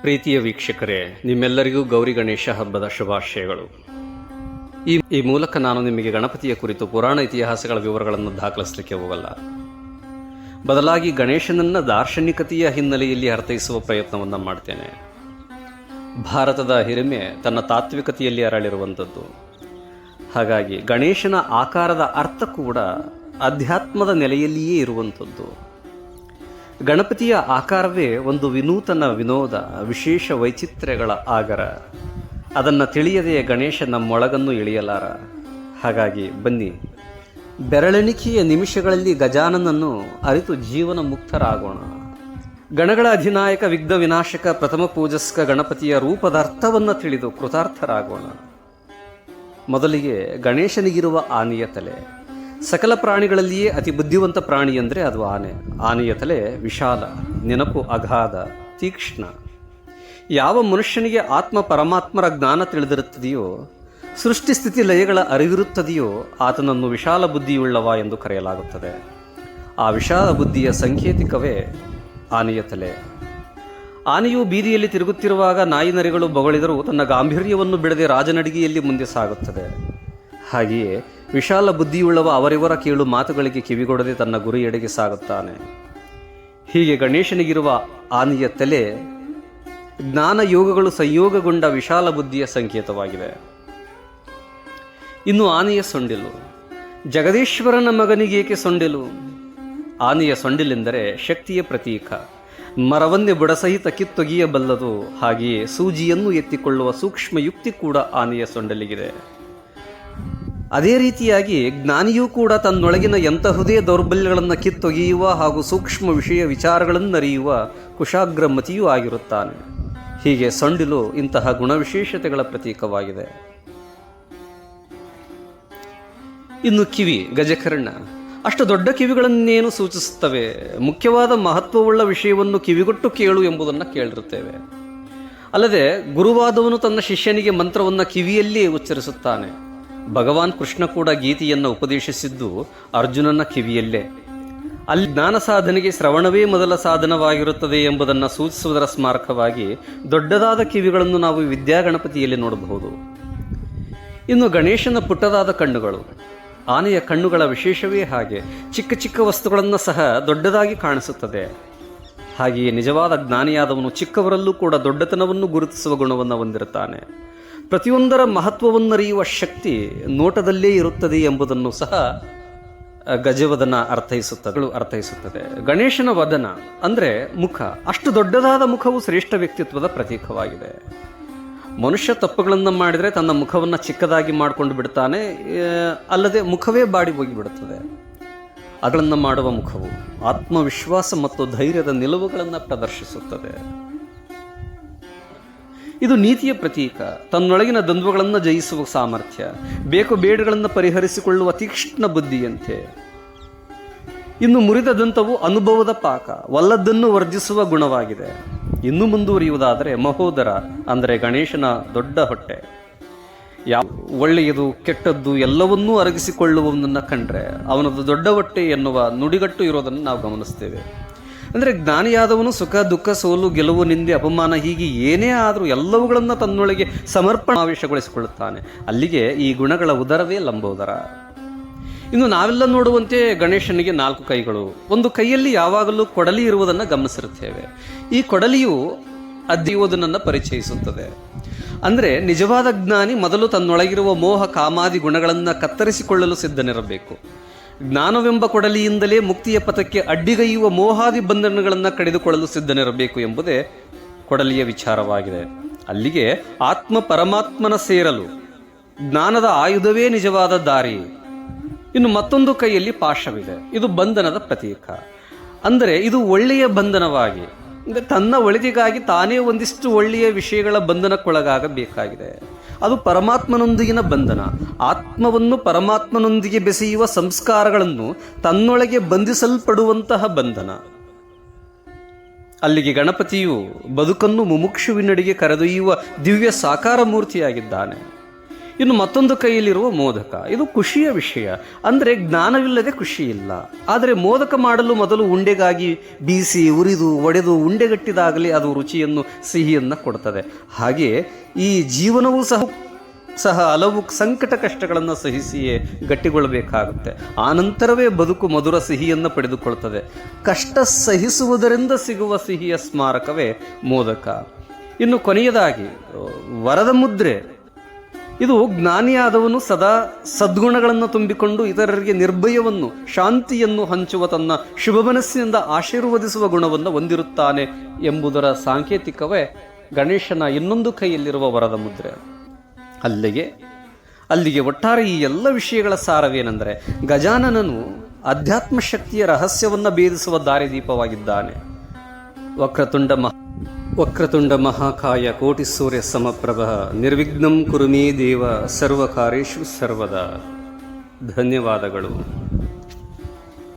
ಪ್ರೀತಿಯ ವೀಕ್ಷಕರೇ, ನಿಮ್ಮೆಲ್ಲರಿಗೂ ಗೌರಿ ಗಣೇಶ ಹಬ್ಬದ ಶುಭಾಶಯಗಳು. ಈ ಈ ಮೂಲಕ ನಾನು ನಿಮಗೆ ಗಣಪತಿಯ ಕುರಿತು ಪುರಾಣ ಇತಿಹಾಸಗಳ ವಿವರಗಳನ್ನು ದಾಖಲಿಸಲಿಕ್ಕೆ ಹೋಗಲ್ಲ. ಬದಲಾಗಿ ಗಣೇಶನನ್ನ ದಾರ್ಶನಿಕತೆಯ ಹಿನ್ನೆಲೆಯಲ್ಲಿ ಅರ್ಥೈಸುವ ಪ್ರಯತ್ನವನ್ನು ಮಾಡ್ತೇನೆ. ಭಾರತದ ಹಿರಿಮೆ ತನ್ನ ತಾತ್ವಿಕತೆಯಲ್ಲಿ ಅರಳಿರುವಂಥದ್ದು. ಹಾಗಾಗಿ ಗಣೇಶನ ಆಕಾರದ ಅರ್ಥ ಕೂಡ ಅಧ್ಯಾತ್ಮದ ನೆಲೆಯಲ್ಲಿಯೇ ಇರುವಂಥದ್ದು. ಗಣಪತಿಯ ಆಕಾರವೇ ಒಂದು ವಿನೂತನ ವಿನೋದ, ವಿಶೇಷ ವೈಚಿತ್ರ್ಯಗಳ ಆಗರ. ಅದನ್ನು ತಿಳಿಯದೆಯೇ ಗಣೇಶ ನಮ್ಮೊಳಗನ್ನು ಇಳಿಯಲಾರ. ಹಾಗಾಗಿ ಬನ್ನಿ, ಬೆರಳೆಣಿಕೆಯ ನಿಮಿಷಗಳಲ್ಲಿ ಗಜಾನನನ್ನು ಅರಿತು ಜೀವನ ಮುಕ್ತರಾಗೋಣ. ಗಣಗಳ ಅಧಿನಾಯಕ, ವಿಘ್ನ ವಿನಾಶಕ, ಪ್ರಥಮ ಪೂಜಸ್ಕ ಗಣಪತಿಯ ರೂಪದ ಅರ್ಥವನ್ನು ತಿಳಿದು ಕೃತಾರ್ಥರಾಗೋಣ. ಮೊದಲಿಗೆ ಗಣೇಶನಿಗಿರುವ ಆನೆಯ ತಲೆ. ಸಕಲ ಪ್ರಾಣಿಗಳಲ್ಲಿಯೇ ಅತಿ ಬುದ್ಧಿವಂತ ಪ್ರಾಣಿ ಅಂದರೆ ಅದು ಆನೆ. ಆನೆಯ ತಲೆ ವಿಶಾಲ, ನೆನಪು ಅಗಾಧ, ತೀಕ್ಷ್ಣ. ಯಾವ ಮನುಷ್ಯನಿಗೆ ಆತ್ಮ ಪರಮಾತ್ಮರ ಜ್ಞಾನ ತಿಳಿದಿರುತ್ತದೆಯೋ, ಸೃಷ್ಟಿ ಸ್ಥಿತಿ ಲಯಗಳ ಅರಿವಿರುತ್ತದೆಯೋ, ಆತನನ್ನು ವಿಶಾಲ ಬುದ್ಧಿಯುಳ್ಳವ ಎಂದು ಕರೆಯಲಾಗುತ್ತದೆ. ಆ ವಿಶಾಲ ಬುದ್ಧಿಯ ಸಂಕೇತಿಕವೇ ಆನೆಯ ತಲೆ. ಆನೆಯು ಬೀದಿಯಲ್ಲಿ ತಿರುಗುತ್ತಿರುವಾಗ ನಾಯಿ ನರಿಗಳು ಬೊಗಳಿದರೂ ತನ್ನ ಗಾಂಭೀರ್ಯವನ್ನು ಬಿಡದೆ ರಾಜನಡಿಗೆಯಲ್ಲಿ ಮುಂದೆ ಸಾಗುತ್ತದೆ. ಹಾಗೆಯೇ ವಿಶಾಲ ಬುದ್ಧಿಯುಳ್ಳವ ಅವರಿವರ ಕೇಳು ಮಾತುಗಳಿಗೆ ಕಿವಿಗೊಡದೆ ತನ್ನ ಗುರಿಯೆಡೆಗೆ ಸಾಗುತ್ತಾನೆ. ಹೀಗೆ ಗಣೇಶನಿಗಿರುವ ಆನೆಯ ತಲೆ ಜ್ಞಾನ ಯೋಗಗಳು ಸಂಯೋಗಗೊಂಡ ವಿಶಾಲ ಬುದ್ಧಿಯ ಸಂಕೇತವಾಗಿದೆ. ಇನ್ನು ಆನೆಯ ಸೊಂಡಿಲು. ಜಗದೀಶ್ವರನ ಮಗನಿಗೇಕೆ ಸೊಂಡಿಲು? ಆನೆಯ ಸೊಂಡಿಲೆಂದರೆ ಶಕ್ತಿಯ ಪ್ರತೀಕ. ಮರವನ್ನೇ ಬುಡಸಹಿತ ಕಿತ್ತೊಗೆಯಬಲ್ಲದು. ಹಾಗೆಯೇ ಸೂಜಿಯನ್ನು ಎತ್ತಿಕೊಳ್ಳುವ ಸೂಕ್ಷ್ಮ ಯುಕ್ತಿ ಕೂಡ ಆನೆಯ ಸೊಂಡಲಿಗಿದೆ. ಅದೇ ರೀತಿಯಾಗಿ ಜ್ಞಾನಿಯೂ ಕೂಡ ತನ್ನೊಳಗಿನ ಎಂತಹುದೇ ದೌರ್ಬಲ್ಯಗಳನ್ನು ಕಿತ್ತೊಗೆಯುವ ಹಾಗೂ ಸೂಕ್ಷ್ಮ ವಿಷಯ ವಿಚಾರಗಳನ್ನು ಅರಿಯುವ ಕುಶಾಗ್ರಮತಿಯೂ ಆಗಿರುತ್ತಾನೆ. ಹೀಗೆ ಸೊಂಡಿಲು ಇಂತಹ ಗುಣವಿಶೇಷತೆಗಳ ಪ್ರತೀಕವಾಗಿದೆ. ಇನ್ನು ಕಿವಿ, ಗಜಕರ್ಣ. ಅಷ್ಟು ದೊಡ್ಡ ಕಿವಿಗಳನ್ನೇನು ಸೂಚಿಸುತ್ತವೆ? ಮುಖ್ಯವಾದ ಮಹತ್ವವುಳ್ಳ ವಿಷಯವನ್ನು ಕಿವಿಗೊಟ್ಟು ಕೇಳು ಎಂಬುದನ್ನು ಕೇಳಿರುತ್ತೇವೆ. ಅಲ್ಲದೆ ಗುರುವಾದವನು ತನ್ನ ಶಿಷ್ಯನಿಗೆ ಮಂತ್ರವನ್ನು ಕಿವಿಯಲ್ಲಿ ಉಚ್ಚರಿಸುತ್ತಾನೆ. ಭಗವಾನ್ ಕೃಷ್ಣ ಕೂಡ ಗೀತೆಯನ್ನು ಉಪದೇಶಿಸಿದ್ದು ಅರ್ಜುನನ ಕಿವಿಯಲ್ಲೇ. ಅಲ್ಲಿ ಜ್ಞಾನ ಸಾಧನೆಗೆ ಶ್ರವಣವೇ ಮೊದಲ ಸಾಧನವಾಗಿರುತ್ತದೆ ಎಂಬುದನ್ನು ಸೂಚಿಸುವುದರ ಸ್ಮಾರಕವಾಗಿ ದೊಡ್ಡದಾದ ಕಿವಿಗಳನ್ನು ನಾವು ವಿದ್ಯಾಗಣಪತಿಯಲ್ಲಿ ನೋಡಬಹುದು. ಇನ್ನು ಗಣೇಶನ ಪುಟ್ಟದಾದ ಕಣ್ಣುಗಳು, ಆನೆಯ ಕಣ್ಣುಗಳ ವಿಶೇಷವೇ ಹಾಗೆ ಚಿಕ್ಕ ಚಿಕ್ಕ ವಸ್ತುಗಳನ್ನು ಸಹ ದೊಡ್ಡದಾಗಿ ಕಾಣಿಸುತ್ತದೆ. ಹಾಗೆಯೇ ನಿಜವಾದ ಜ್ಞಾನಿಯಾದವನು ಚಿಕ್ಕವರಲ್ಲೂ ಕೂಡ ದೊಡ್ಡತನವನ್ನು ಗುರುತಿಸುವ ಗುಣವನ್ನು ಹೊಂದಿರುತ್ತಾನೆ. ಪ್ರತಿಯೊಂದರ ಮಹತ್ವವನ್ನರಿಯುವ ಶಕ್ತಿ ನೋಟದಲ್ಲೇ ಇರುತ್ತದೆ ಎಂಬುದನ್ನು ಸಹ ಗಜವದನ ಅರ್ಥೈಸುತ್ತದೆ ಅರ್ಥೈಸುತ್ತದೆ. ಗಣೇಶನ ವದನ ಅಂದರೆ ಮುಖ. ಅಷ್ಟು ದೊಡ್ಡದಾದ ಮುಖವು ಶ್ರೇಷ್ಠ ವ್ಯಕ್ತಿತ್ವದ ಪ್ರತೀಕವಾಗಿದೆ. ಮನುಷ್ಯ ತಪ್ಪುಗಳನ್ನು ಮಾಡಿದರೆ ತನ್ನ ಮುಖವನ್ನು ಚಿಕ್ಕದಾಗಿ ಮಾಡಿಕೊಂಡು ಬಿಡ್ತಾನೆ ಅಲ್ಲದೆ ಮುಖವೇ ಬಾಡಿ ಹೋಗಿಬಿಡುತ್ತದೆ ಅಗಳನ್ನು ಮಾಡುವ ಮುಖವು ಆತ್ಮವಿಶ್ವಾಸ ಮತ್ತು ಧೈರ್ಯದ ನಿಲುವುಗಳನ್ನು ಪ್ರದರ್ಶಿಸುತ್ತದೆ. ಇದು ನೀತಿಯ ಪ್ರತೀಕ. ತನ್ನೊಳಗಿನ ದ್ವಂದ್ವಗಳನ್ನು ಜಯಿಸುವ ಸಾಮರ್ಥ್ಯ, ಬೇಕು ಬೇಡುಗಳನ್ನು ಪರಿಹರಿಸಿಕೊಳ್ಳುವ ತೀಕ್ಷ್ಣ ಬುದ್ಧಿಯಂತೆ. ಇನ್ನು ಮುರಿದ ದಂತವು ಅನುಭವದ ಪಾಕ, ವಲ್ಲದ್ದನ್ನು ವರ್ಜಿಸುವ ಗುಣವಾಗಿದೆ. ಇನ್ನು ಮುಂದುವರಿಯುವುದಾದರೆ ಮಹೋದರ, ಅಂದರೆ ಗಣೇಶನ ದೊಡ್ಡ ಹೊಟ್ಟೆ. ಯಾವ ಒಳ್ಳೆಯದು, ಕೆಟ್ಟದ್ದು ಎಲ್ಲವನ್ನೂ ಅರಗಿಸಿಕೊಳ್ಳುವವನನ್ನು ಕಂಡ್ರೆ, ಅವನದು ದೊಡ್ಡ ಹೊಟ್ಟೆ ಎನ್ನುವ ನುಡಿಗಟ್ಟು ಇರೋದನ್ನು ನಾವು ಗಮನಿಸ್ತೇವೆ. ಅಂದರೆ ಜ್ಞಾನಿಯಾದವನು ಸುಖ, ದುಃಖ, ಸೋಲು, ಗೆಲುವು, ನಿಂದೆ, ಅಪಮಾನ, ಹೀಗೆ ಏನೇ ಆದರೂ ಎಲ್ಲವುಗಳನ್ನು ತನ್ನೊಳಗೆ ಸಮರ್ಪಣಾವೇಶಗೊಳಿಸಿಕೊಳ್ಳುತ್ತಾನೆ ಅಲ್ಲಿಗೆ ಈ ಗುಣಗಳ ಉದರವೇ ಲಂಬೋದರ. ಇನ್ನು ನಾವೆಲ್ಲ ನೋಡುವಂತೆ ಗಣೇಶನಿಗೆ ನಾಲ್ಕು ಕೈಗಳು. ಒಂದು ಕೈಯಲ್ಲಿ ಯಾವಾಗಲೂ ಕೊಡಲಿ ಇರುವುದನ್ನು ಗಮನಿಸಿರುತ್ತೇವೆ. ಈ ಕೊಡಲಿಯು ಅದ್ದಿಯುವುದನ್ನು ಪರಿಚಯಿಸುತ್ತದೆ. ಅಂದರೆ ನಿಜವಾದ ಜ್ಞಾನಿ ಮೊದಲು ತನ್ನೊಳಗಿರುವ ಮೋಹ, ಕಾಮಾದಿ ಗುಣಗಳನ್ನು ಕತ್ತರಿಸಿಕೊಳ್ಳಲು ಸಿದ್ಧನಿರಬೇಕು. ಜ್ಞಾನವೆಂಬ ಕೊಡಲಿಯಿಂದಲೇ ಮುಕ್ತಿಯ ಪಥಕ್ಕೆ ಅಡ್ಡಿಗೈಯುವ ಮೋಹಾದಿ ಬಂಧನಗಳನ್ನು ಕಡಿದುಕೊಳ್ಳಲು ಸಿದ್ಧನಿರಬೇಕು ಎಂಬುದೇ ಕೊಡಲಿಯ ವಿಚಾರವಾಗಿದೆ. ಅಲ್ಲಿಗೆ ಆತ್ಮ ಪರಮಾತ್ಮನ ಸೇರಲು ಜ್ಞಾನದ ಆಯುಧವೇ ನಿಜವಾದ ದಾರಿ. ಇನ್ನು ಮತ್ತೊಂದು ಕೈಯಲ್ಲಿ ಪಾಶವಿದೆ ಇದು ಬಂಧನದ ಪ್ರತೀಕ. ಅಂದರೆ ಇದು ಒಳ್ಳೆಯ ಬಂಧನವಾಗಿ. ಅಂದರೆ ತನ್ನ ಒಳಿತಿಗಾಗಿ ತಾನೇ ಒಂದಿಷ್ಟು ಒಳ್ಳೆಯ ವಿಷಯಗಳ ಬಂಧನಕ್ಕೊಳಗಾಗಬೇಕಾಗಿದೆ. ಅದು ಪರಮಾತ್ಮನೊಂದಿಗಿನ ಬಂಧನ. ಆತ್ಮವನ್ನು ಪರಮಾತ್ಮನೊಂದಿಗೆ ಬೆಸೆಯುವ ಸಂಸ್ಕಾರಗಳನ್ನು ತನ್ನೊಳಗೆ ಬಂಧಿಸಲ್ಪಡುವಂತಹ ಬಂಧನ. ಅಲ್ಲಿಗೆ ಗಣಪತಿಯು ಬದುಕನ್ನು ಮುಮುಕ್ಷುವಿನಡಿಗೆ ಕರೆದೊಯ್ಯುವ ದಿವ್ಯ ಸಾಕಾರ ಮೂರ್ತಿಯಾಗಿದ್ದಾನೆ ಇನ್ನು ಮತ್ತೊಂದು ಕೈಯಲ್ಲಿರುವ ಮೋದಕ. ಇದು ಖುಷಿಯ ವಿಷಯ. ಅಂದರೆ ಜ್ಞಾನವಿಲ್ಲದೆ ಖುಷಿ ಇಲ್ಲ. ಆದರೆ ಮೋದಕ ಮಾಡಲು ಮೊದಲು ಉಂಡೆಗಾಗಿ ಬೀಸಿ, ಉರಿದು, ಒಡೆದು ಉಂಡೆಗಟ್ಟಿದಾಗಲಿ ಅದು ರುಚಿಯನ್ನು, ಸಿಹಿಯನ್ನು ಕೊಡ್ತದೆ. ಹಾಗೆಯೇ ಈ ಜೀವನವೂ ಸಹ ಸಹ ಹಲವು ಸಂಕಟ ಕಷ್ಟಗಳನ್ನು ಸಹಿಸಿಯೇ ಗಟ್ಟಿಗೊಳ್ಳಬೇಕಾಗುತ್ತೆ ಆನಂತರವೇ ಬದುಕು ಮಧುರ ಸಿಹಿಯನ್ನು ಪಡೆದುಕೊಳ್ತದೆ. ಕಷ್ಟ ಸಹಿಸುವುದರಿಂದ ಸಿಗುವ ಸಿಹಿಯ ಸ್ಮಾರಕವೇ ಮೋದಕ. ಇನ್ನು ಕೊನೆಯದಾಗಿ, ವರದ ಮುದ್ರೆ. ಇದು ಜ್ಞಾನಿಯಾದವನು ಸದಾ ಸದ್ಗುಣಗಳನ್ನು ತುಂಬಿಕೊಂಡು ಇತರರಿಗೆ ನಿರ್ಭಯವನ್ನು, ಶಾಂತಿಯನ್ನು ಹಂಚುವ ತನ್ನ ಶುಭ ಮನಸ್ಸಿನಿಂದ ಆಶೀರ್ವದಿಸುವ ಗುಣವನ್ನು ಹೊಂದಿರುತ್ತಾನೆ ಎಂಬುದರ ಸಾಂಕೇತಿಕವೇ ಗಣೇಶನ ಇನ್ನೊಂದು ಕೈಯಲ್ಲಿರುವ ವರದ ಮುದ್ರೆ. ಅಲ್ಲಿಗೆ ಅಲ್ಲಿಗೆ ಒಟ್ಟಾರೆ ಈ ಎಲ್ಲ ವಿಷಯಗಳ ಸಾರವೇನೆಂದರೆ ಗಜಾನನನು ಅಧ್ಯಾತ್ಮ ಶಕ್ತಿಯ ರಹಸ್ಯವನ್ನು ಭೇದಿಸುವ ದಾರಿದೀಪವಾಗಿದ್ದಾನೆ. ವಕ್ರತುಂಡ ಮಹ ವಕ್ರತುಂಡ ಮಹಾಕಾಯ ಕೋಟಿ ಸೂರ್ಯ ಸಮಪ್ರಭ. ನಿರ್ವಿಘ್ನಂ ಕುರುಮೇ ದೇವ ಸರ್ವಕಾರೇಶು ಸರ್ವದ. ಧನ್ಯವಾದಗಳು.